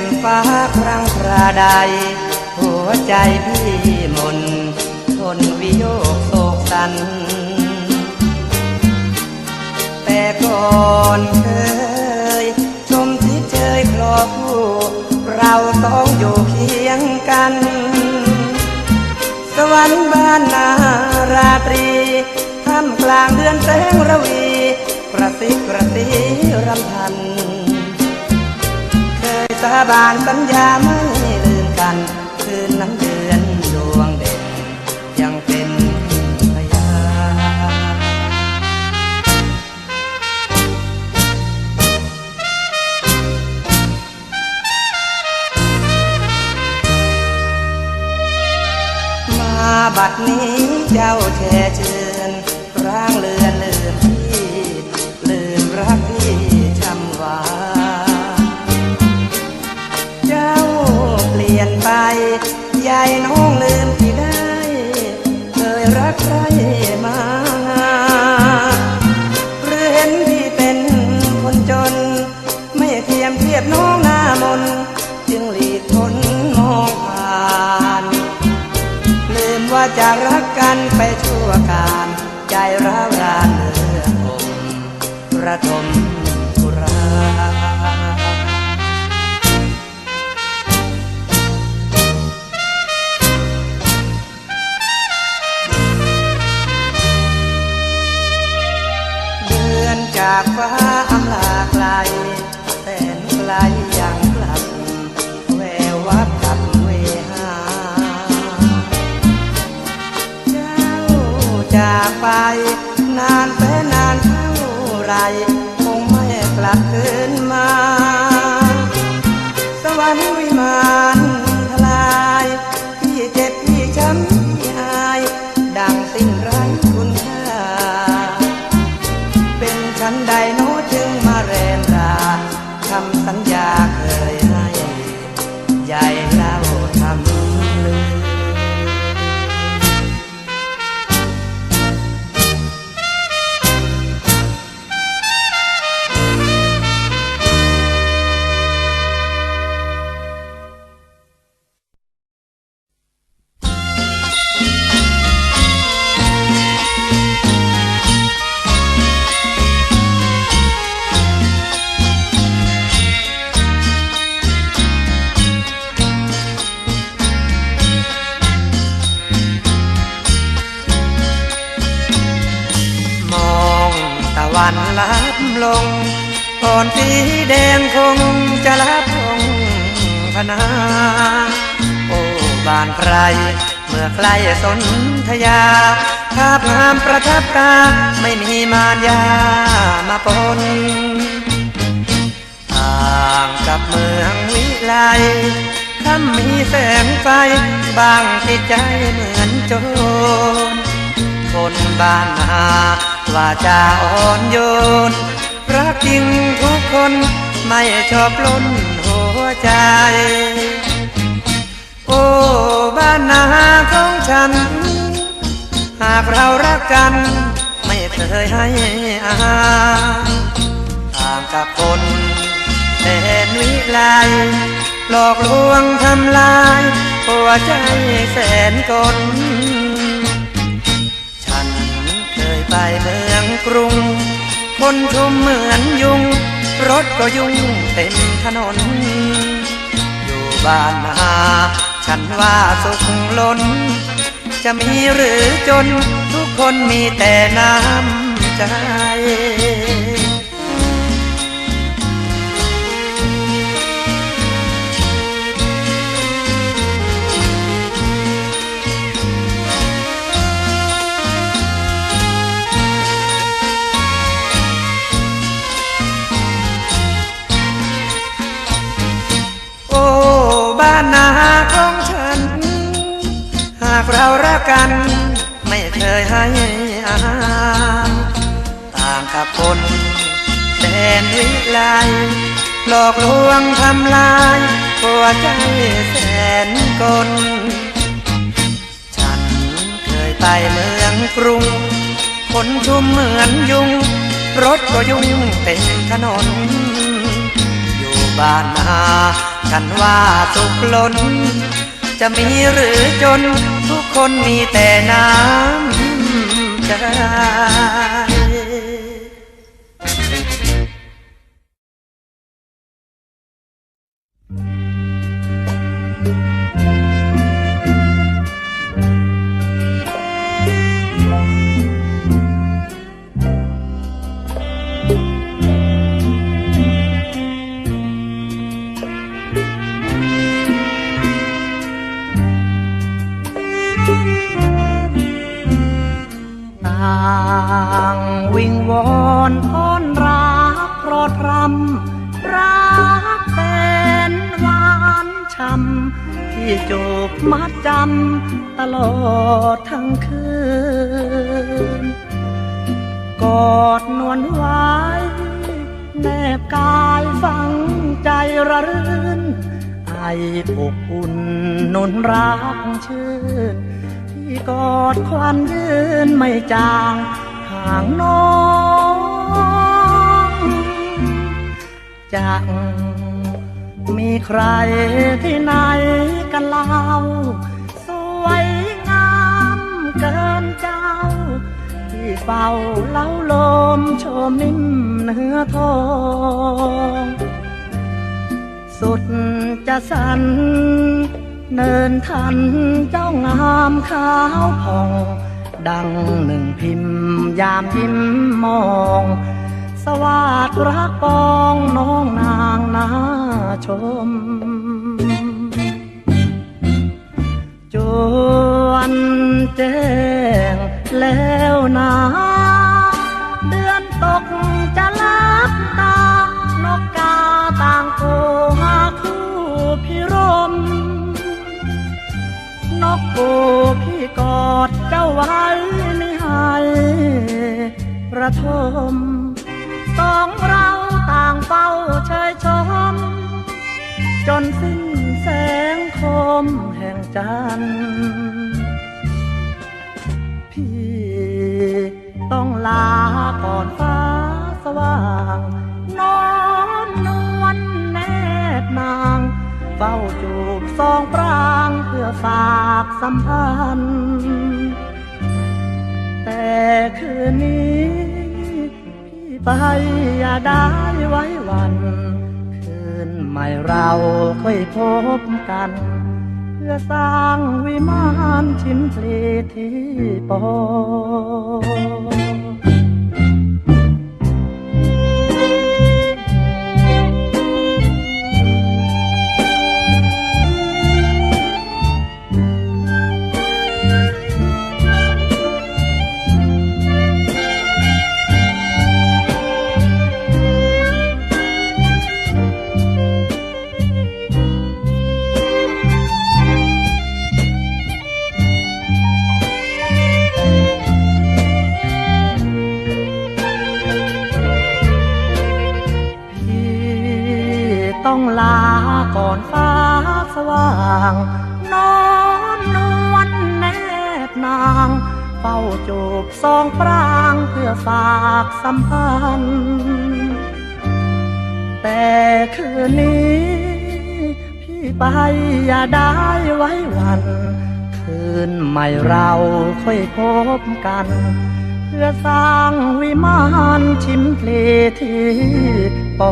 จ่มฟ้าครั้งคราใด หัวใจพี่มนทนวิโยกโศกสัน แต่ก่อนเคย ชมที่เชยคลอคู่เราต้องอยู่เคียงกัน สวรรค์บ้านนาราตรีท่ามกลางเดือนแสงระวีกระซิกระซีรำพัน สาบานสัญญาไม่ลืมกัน คืนนั้นเดือนดวงเด่น ยังเป็นพยานมาบัดนี้เจ้าเชามนจึงหลีกทนมองผ่านลืมว่าจะรักกันไปชั่วการ ใจร้าวรานเลือผมระทมทุราเดือนจากฟ้า จากไป นานแสนนานเท่าไร คงไม่กลับ ลงก่อนสีแดงคงจะลับลงพนาโอ้บานไพรเมื่อใกล้สนธยา ภาพงามประทับตา ไม่มีมารยามาปนต่างกับเมืองวิไลถ้ามีแสงไฟบางจิตใจเหมือนโจรคนบ้านนาว่าจะอ่อนโยน รักจริงทุกคนไม่ชอบล้นหัวใจ โอ้บ้านนาของฉัน หากเรารักกัน ไม่เคยให้อาหารต่างกับคนแสนวิไลหลอกลวงทำลายหัวใจแสนกลฉันเคยไปเมืองกรุง นชุมเหมือนยุง รถก็ยุ่งเต็มถนน อยู่บ้านนาฉันว่าสุขล้น จะมีหรือจนทุกคนมีแต่น้ำใจ ไม่เคยให้อาหารต่างกับคนแดนวิไลหลอกลวงทำลายหัวใจแสนกล ฉันเคยไปเมืองกรุง คนชุมเหมือนยุง รถก็ยุ่งเต็มถนน อยู่บ้านนาฉันว่าสุขล้น จะมีหรือจน ทุกคนมีแต่น้ำใจ รักเป็นหวานช้ำที่จูบมัดจำตลอดทั้งคืน กอดนวลไว้แนบกายฝังใจระรื่นไออบอุ่นนุนรักชื่นที่กอดควันยืนไม่จางห่างน้อง จัก มีใครที่ไหนกันเล่า สวยงามเกินเจ้า ที่เฝ้าเล้าลมชมนิ่มเนื้อทองสุดจะสันเนินทันเจ้างามขาวผ่อง ดังหนึ่งพิมพ์ยามยิ้มมอง วัสดรักปองน้องนางนาชม จวนแจ้งแล้วนะเดือนตกจะลับตา นกกาต่างโกหาคู่พิรม นกปูพี่กอดเจ้าไว้ไม่ให้ระทม สองเราต่างเฝ้าเชยชม จนสิ้นแสงคมแห่งจันทร์พี่ต้องลาก่อนฟ้าสว่างน้อนนวลแนบนาง เฝ้าจูบสองปรางเพื่อฝากสัมพันธ์ แต่คืนนี้ ไปอย่าได้ไว้วัน คืนใหม่เราค่อยพบกัน เพื่อสร้างวิมานชิมพลีที่ปอ ต้องลาก่อนฟ้าสว่างนอนนวลแนบนาง เฝ้าจูบสองปรางเพื่อฝากสัมพันธ์ แต่คืนนี้ พี่ไปอย่าได้ไว้วัน คืนใหม่เราค่อยพบกัน เพื่อสร้างวิมานชิมเพลที่ ปอ